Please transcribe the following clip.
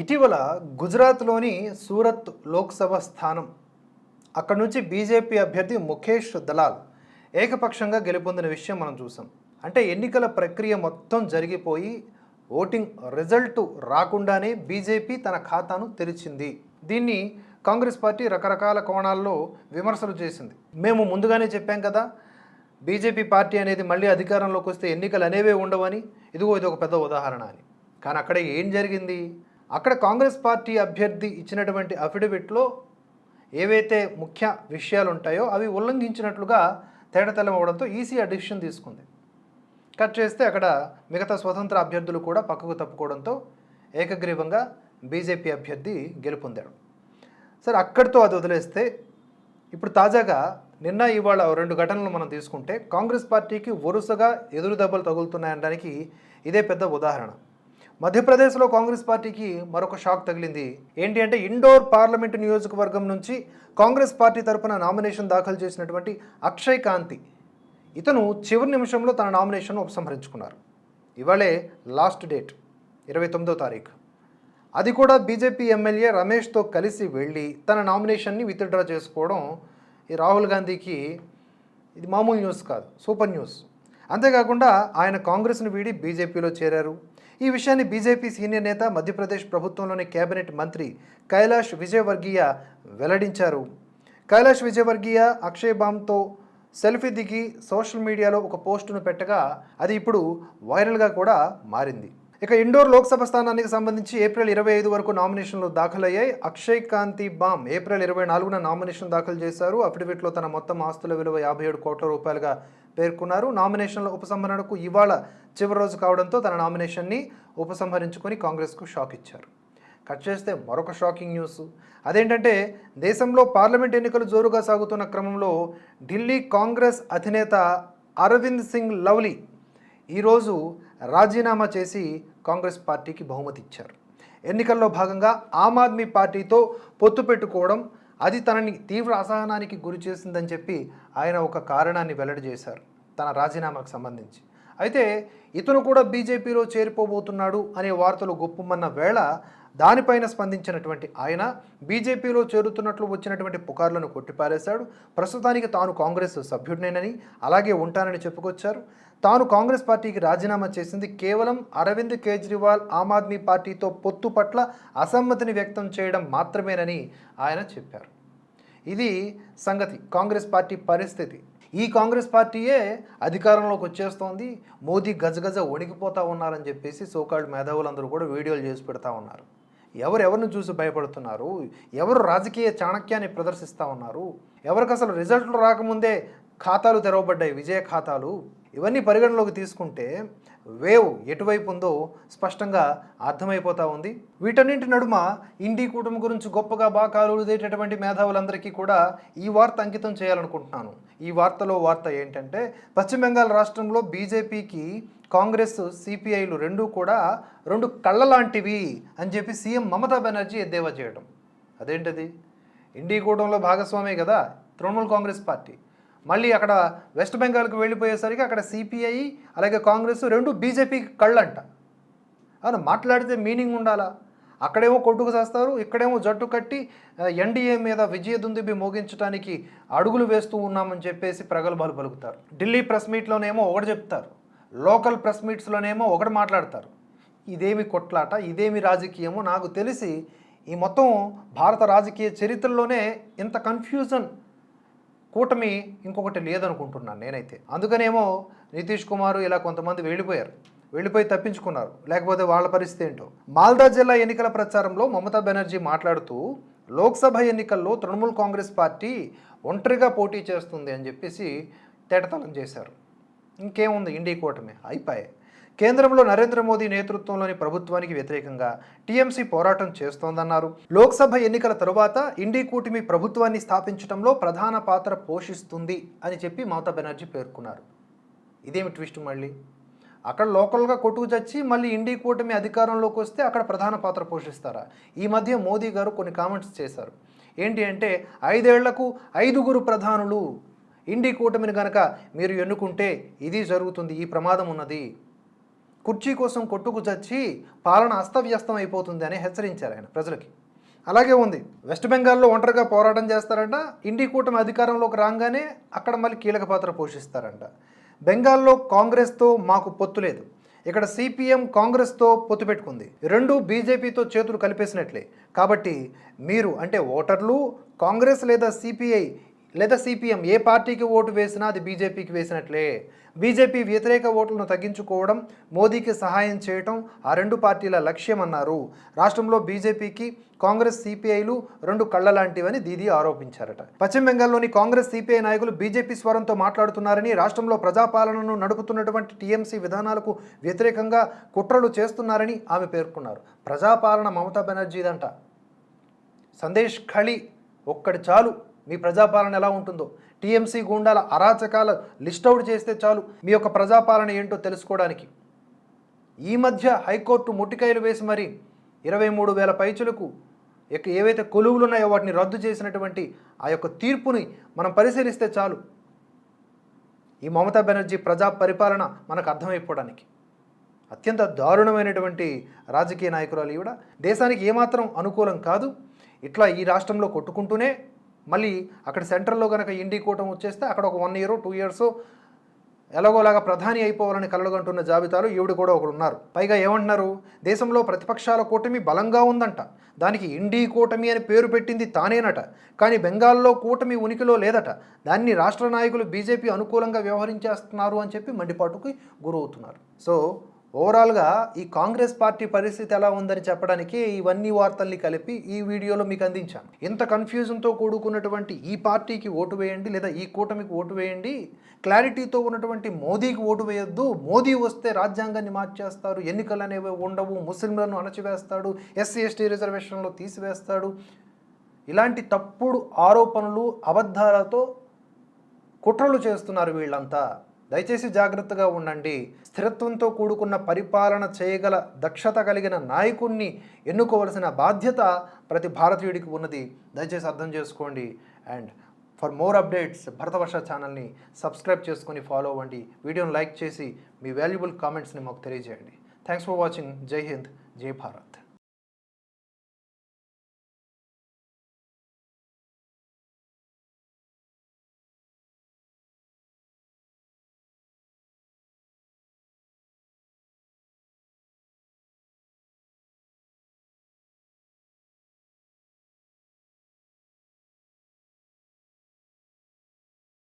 ఇటీవల గుజరాత్లోని సూరత్ లోక్సభ స్థానం అక్కడి నుంచి బీజేపీ అభ్యర్థి ముఖేష్ దలాల్ ఏకపక్షంగా గెలుపొందిన విషయం మనం చూసాం. అంటే ఎన్నికల ప్రక్రియ మొత్తం జరిగిపోయి ఓటింగ్ రిజల్ట్ రాకుండానే బీజేపీ తన ఖాతాను తెరిచింది. దీన్ని కాంగ్రెస్ పార్టీ రకరకాల కోణాల్లో విమర్శలు చేసింది. మేము ముందుగానే చెప్పాం కదా బీజేపీ పార్టీ అనేది మళ్ళీ అధికారంలోకి వస్తే ఎన్నికలు అనేవే ఉండవని. ఇదిగో ఇది ఒక పెద్ద ఉదాహరణ అని. కానీ అక్కడ ఏం జరిగింది? అక్కడ కాంగ్రెస్ పార్టీ అభ్యర్థి ఇచ్చినటువంటి అఫిడవిట్లో ఏవైతే ముఖ్య విషయాలు ఉంటాయో అవి ఉల్లంఘించినట్లుగా తేటతెల్లం అవడంతో ఈసీ ఆ డిసిషన్ తీసుకుంది. కట్ చేస్తే అక్కడ మిగతా స్వతంత్ర అభ్యర్థులు కూడా పక్కకు తప్పుకోవడంతో ఏకగ్రీవంగా బీజేపీ అభ్యర్థి గెలుపొందాడు. సరే అక్కడితో అది వదిలేస్తే ఇప్పుడు తాజాగా నిన్న ఇవాళ రెండు ఘటనలు మనం తీసుకుంటే కాంగ్రెస్ పార్టీకి వరుసగా ఎదురు దెబ్బలు తగులుతున్నాయనడానికి ఇదే పెద్ద ఉదాహరణ. మధ్యప్రదేశ్లో కాంగ్రెస్ పార్టీకి మరొక షాక్ తగిలింది. ఏంటి అంటే ఇండోర్ పార్లమెంటు నియోజకవర్గం నుంచి కాంగ్రెస్ పార్టీ తరపున నామినేషన్ దాఖలు చేసినటువంటి అక్షయ్ కాంతి. ఇతను చివరి నిమిషంలో తన నామినేషన్ ఉపసంహరించుకున్నారు. ఇవాళే లాస్ట్ డేట్ ఇరవై తొమ్మిదో తారీఖు. అది కూడా బీజేపీ ఎమ్మెల్యే రమేష్తో కలిసి వెళ్ళి తన నామినేషన్ని విత్డ్రా చేసుకోవడం ఈ రాహుల్ గాంధీకి ఇది మామూలు న్యూస్ కాదు సూపర్ న్యూస్. అంతేకాకుండా ఆయన కాంగ్రెస్ను వీడి బీజేపీలో చేరారు. ఈ విషయాన్ని బీజేపీ సీనియర్ నేత మధ్యప్రదేశ్ ప్రభుత్వంలోని కేబినెట్ మంత్రి కైలాష్ విజయవర్గీయ వెల్లడించారు. కైలాష్ విజయవర్గీయ అక్షయ్ బామ్తో సెల్ఫీ దిగి సోషల్ మీడియాలో ఒక పోస్టును పెట్టగా అది ఇప్పుడు వైరల్గా కూడా మారింది. ఇక ఇండోర్ లోక్సభ స్థానానికి సంబంధించి ఏప్రిల్ ఇరవై ఐదు వరకు నామినేషన్లు దాఖలయ్యాయి. అక్షయ్ కాంతి బామ్ ఏప్రిల్ ఇరవై నాలుగున నామినేషన్ దాఖలు చేశారు. అఫిడవిట్లో తన మొత్తం ఆస్తుల విలువ యాభై ఏడు కోట్ల రూపాయలుగా పేర్కొన్నారు. నామినేషన్ల ఉపసంహరణకు ఇవాళ చివరి రోజు కావడంతో తన నామినేషన్ని ఉపసంహరించుకొని కాంగ్రెస్కు షాక్ ఇచ్చారు. కట్ చేస్తే మరొక షాకింగ్ న్యూస్. అదేంటంటే దేశంలో పార్లమెంట్ ఎన్నికలు జోరుగా సాగుతున్న క్రమంలో ఢిల్లీ కాంగ్రెస్ అధినేత అరవింద్ సింగ్ లవ్లీ ఈరోజు రాజీనామా చేసి కాంగ్రెస్ పార్టీకి బహుమతి ఇచ్చారు. ఎన్నికల్లో భాగంగా ఆమ్ ఆద్మీ పార్టీతో పొత్తు పెట్టుకోవడం అది తనని తీవ్ర అసహనానికి గురి చేసిందని చెప్పి ఆయన ఒక కారణాన్ని వెల్లడి చేశారు. తన రాజీనామాకు సంబంధించి. అయితే ఇతను కూడా బీజేపీలో చేరిపోబోతున్నాడు అనే వార్తలు గొప్పమన్న వేళ దానిపైన స్పందించినటువంటి ఆయన బీజేపీలో చేరుతున్నట్లు వచ్చినటువంటి పుకార్లను కొట్టిపారేశాడు. ప్రస్తుతానికి తాను కాంగ్రెస్ సభ్యుడినేనని అలాగే ఉంటానని చెప్పుకొచ్చారు. తాను కాంగ్రెస్ పార్టీకి రాజీనామా చేసింది కేవలం అరవింద్ కేజ్రీవాల్ ఆమ్ ఆద్మీ పార్టీతో పొత్తు పట్ల అసమ్మతిని వ్యక్తం చేయడం మాత్రమేనని ఆయన చెప్పారు. ఇది సంగతి. కాంగ్రెస్ పార్టీ పరిస్థితి. ఈ కాంగ్రెస్ పార్టీయే అధికారంలోకి వచ్చేస్తోంది. మోదీ గజగజ వణికిపోతా ఉన్నారని చెప్పేసి సోకాళ్ళు మేధావులందరూ కూడా వీడియోలు చేసి పెడతా ఉన్నారు. ఎవరు ఎవరిని చూసి భయపడుతున్నారు? ఎవరు రాజకీయ చాణక్యాన్ని ప్రదర్శిస్తూ ఉన్నారు? ఎవరికి అసలు రిజల్ట్లు రాకముందే ఖాతాలు తెరవబడ్డాయి విజయ ఖాతాలు? ఇవన్నీ పరిగణలోకి తీసుకుంటే వేవ్ ఎటువైపు ఉందో స్పష్టంగా అర్థమైపోతా ఉంది. వీటన్నింటి నడుమ ఇండి కూటమి గురించి గొప్పగా బాకాలు ఉదేటటువంటి మేధావులందరికీ కూడా ఈ వార్త అంకితం చేయాలనుకుంటున్నాను. ఈ వార్తలో వార్త ఏంటంటే పశ్చిమ బెంగాల్ రాష్ట్రంలో బీజేపీకి కాంగ్రెస్ సిపిఐలు రెండూ కూడా రెండు కళ్ళ లాంటివి అని చెప్పి సీఎం మమతా బెనర్జీ ఎద్దేవా చేయడం అదేంటది? ఇండి కూటమిలో భాగస్వామే కదా తృణమూల్ కాంగ్రెస్ పార్టీ. మళ్ళీ అక్కడ వెస్ట్ బెంగాల్కి వెళ్ళిపోయేసరికి అక్కడ సిపిఐ అలాగే కాంగ్రెస్ రెండు బీజేపీకి కళ్ళంట. అవును? మాట్లాడితే మీనింగ్ ఉండాలా? అక్కడేమో కొట్టుకు చేస్తారు ఇక్కడేమో జట్టు కట్టి ఎన్డీఏ మీద విజయ దుందుబి మోగించడానికి అడుగులు వేస్తూ ఉన్నామని చెప్పేసి ప్రగల్భాలు పలుకుతారు. ఢిల్లీ ప్రెస్ మీట్లోనేమో ఒకటి చెప్తారు. లోకల్ ప్రెస్ మీట్స్లోనేమో ఒకటి మాట్లాడతారు. ఇదేమి కొట్లాట ఇదేమి రాజకీయమో నాకు తెలిసి ఈ మొత్తం భారత రాజకీయ చరిత్రలోనే ఇంత కన్ఫ్యూజన్ కూటమి ఇంకొకటి లేదనుకుంటున్నాను నేనైతే. అందుకనేమో నితీష్ కుమార్ ఇలా కొంతమంది వెళ్ళిపోయారు. వెళ్ళిపోయి తప్పించుకున్నారు. లేకపోతే వాళ్ళ పరిస్థితి ఏంటో. మాల్దా జిల్లా ఎన్నికల ప్రచారంలో మమతా బెనర్జీ మాట్లాడుతూ లోక్సభ ఎన్నికల్లో తృణమూల్ కాంగ్రెస్ పార్టీ ఒంటరిగా పోటీ చేస్తుంది అని చెప్పేసి తేటతలం చేశారు. ఇంకేముంది? ఇండి కూటమి. అయిపోయాయి. కేంద్రంలో నరేంద్ర మోదీ నేతృత్వంలోని ప్రభుత్వానికి వ్యతిరేకంగా టీఎంసీ పోరాటం చేస్తోందన్నారు. లోక్సభ ఎన్నికల తరువాత ఇండి కూటమి ప్రభుత్వాన్ని స్థాపించడంలో ప్రధాన పాత్ర పోషిస్తుంది అని చెప్పి మమతా బెనర్జీ పేర్కొన్నారు. ఇదేమి ట్విస్ట్ మళ్ళీ? అక్కడ లోకల్గా కొట్టుకు చచ్చి మళ్ళీ ఇండి కూటమి అధికారంలోకి వస్తే అక్కడ ప్రధాన పాత్ర పోషిస్తారా? ఈ మధ్య మోదీ గారు కొన్ని కామెంట్స్ చేశారు. ఏంటి అంటే ఐదేళ్ళకు ఐదుగురు ప్రధానులు ఇండి కూటమిని కనుక మీరు ఎన్నుకుంటే ఇది జరుగుతుంది ఈ ప్రమాదం ఉన్నది. కుర్చీ కోసం కొట్టుకు చచ్చి పాలన అస్తవ్యస్తం అయిపోతుంది అని హెచ్చరించారు ఆయన ప్రజలకి. అలాగే ఉంది. వెస్ట్ బెంగాల్లో ఒంటరిగా పోరాటం చేస్తారంట. ఇండి కూటమి అధికారంలోకి రాగానే అక్కడ మళ్ళీ కీలక పాత్ర పోషిస్తారంట. బెంగాల్లో కాంగ్రెస్తో మాకు పొత్తు లేదు. ఇక్కడ సిపిఎం కాంగ్రెస్తో పొత్తు పెట్టుకుంది. రెండు బీజేపీతో చేతులు కలిపేసినట్లే. కాబట్టి మీరు అంటే ఓటర్లు కాంగ్రెస్ లేదా సిపిఐ లేదా సిపిఎం ఏ పార్టీకి ఓటు వేసినా అది బీజేపీకి వేసినట్లే. బీజేపీ వ్యతిరేక ఓట్లను తగ్గించుకోవడం మోదీకి సహాయం చేయటం ఆ రెండు పార్టీల లక్ష్యం అన్నారు. రాష్ట్రంలో బీజేపీకి కాంగ్రెస్ సిపిఐలు రెండు కళ్ళ లాంటివని దీదీ ఆరోపించారట. పశ్చిమ బెంగాల్లోని కాంగ్రెస్ సిపిఐ నాయకులు బీజేపీ స్వరంతో మాట్లాడుతున్నారని రాష్ట్రంలో ప్రజాపాలనను నడుపుతున్నటువంటి టీఎంసీ విధానాలకు వ్యతిరేకంగా కుట్రలు చేస్తున్నారని ఆమె పేర్కొన్నారు. ప్రజాపాలన మమతా బెనర్జీదంట. సందేశ్ ఖళి ఒక్కడి చాలు. మీ ప్రజాపాలన ఎలా ఉంటుందో. టీఎంసీ గుండాల అరాచకాల లిస్ట్ అవుట్ చేస్తే చాలు. మీ యొక్క ప్రజాపాలన ఏంటో తెలుసుకోవడానికి. ఈ మధ్య హైకోర్టు ముట్టికాయలు వేసి మరి ఇరవై మూడు వేల పైచులకు ఏవైతే కొలువులు ఉన్నాయో వాటిని రద్దు చేసినటువంటి ఆ యొక్క తీర్పుని మనం పరిశీలిస్తే చాలు. ఈ మమతా బెనర్జీ ప్రజా పరిపాలన మనకు అర్థమైపోవడానికి. అత్యంత దారుణమైనటువంటి రాజకీయ నాయకురాలు ఈవిడ. దేశానికి ఏమాత్రం అనుకూలం కాదు. ఇట్లా ఈ రాష్ట్రంలో కొట్టుకుంటూనే మళ్ళీ అక్కడ సెంట్రల్లో కనుక ఇండి కూటమి వచ్చేస్తే అక్కడ ఒక వన్ ఇయర్ టూ ఇయర్స్ ఎలాగోలాగా ప్రధాని అయిపోవాలని కలలుగంటున్న జాబితాలో ఈవిడ కూడా ఒకడు ఉన్నారు. పైగా ఏమంటున్నారు? దేశంలో ప్రతిపక్షాల కూటమి బలంగా ఉందంట. దానికి ఇండి కూటమి అని పేరు పెట్టింది తానేనట. కానీ బెంగాల్లో కూటమి ఉనికిలో లేదట. దాన్ని రాష్ట్ర నాయకులు బీజేపీ అనుకూలంగా వ్యవహరించేస్తున్నారు అని చెప్పి మండిపాటుకి గురవుతున్నారు. సో ఓవరాల్గా ఈ కాంగ్రెస్ పార్టీ పరిస్థితి ఎలా ఉందని చెప్పడానికి ఇవన్నీ వార్తల్ని కలిపి ఈ వీడియోలో మీకు అందించాను. ఇంత కన్ఫ్యూజన్తో కూడుకున్నటువంటి ఈ పార్టీకి ఓటు వేయండి లేదా ఈ కూటమికి ఓటు వేయండి క్లారిటీతో ఉన్నటువంటి మోదీకి ఓటు వేయొద్దు మోదీ వస్తే రాజ్యాంగాన్ని మార్చేస్తారు ఎన్నికలు అనేవి ఉండవు ముస్లింలను అణచివేస్తాడు ఎస్సీ ఎస్టీ రిజర్వేషన్లో తీసివేస్తాడు. ఇలాంటి తప్పుడు ఆరోపణలు అబద్ధాలతో కుట్రలు చేస్తున్నారు వీళ్ళంతా. దయచేసి జాగ్రత్తగా ఉండండి. స్థిరత్వంతో కూడుకున్న పరిపాలన చేయగల దక్షత కలిగిన నాయకుణ్ణి ఎన్నుకోవలసిన బాధ్యత ప్రతి భారతీయుడికి ఉన్నది. దయచేసి అర్థం చేసుకోండి. And for more updates Bharatavarsha ఛానల్ని సబ్స్క్రైబ్ చేసుకొని ఫాలో అవ్వండి. వీడియోని లైక్ చేసి మీ వాల్యుబుల్ కామెంట్స్ని మాకు తెలియజేయండి. Thanks for watching. Jai Hind. Jai Bharat.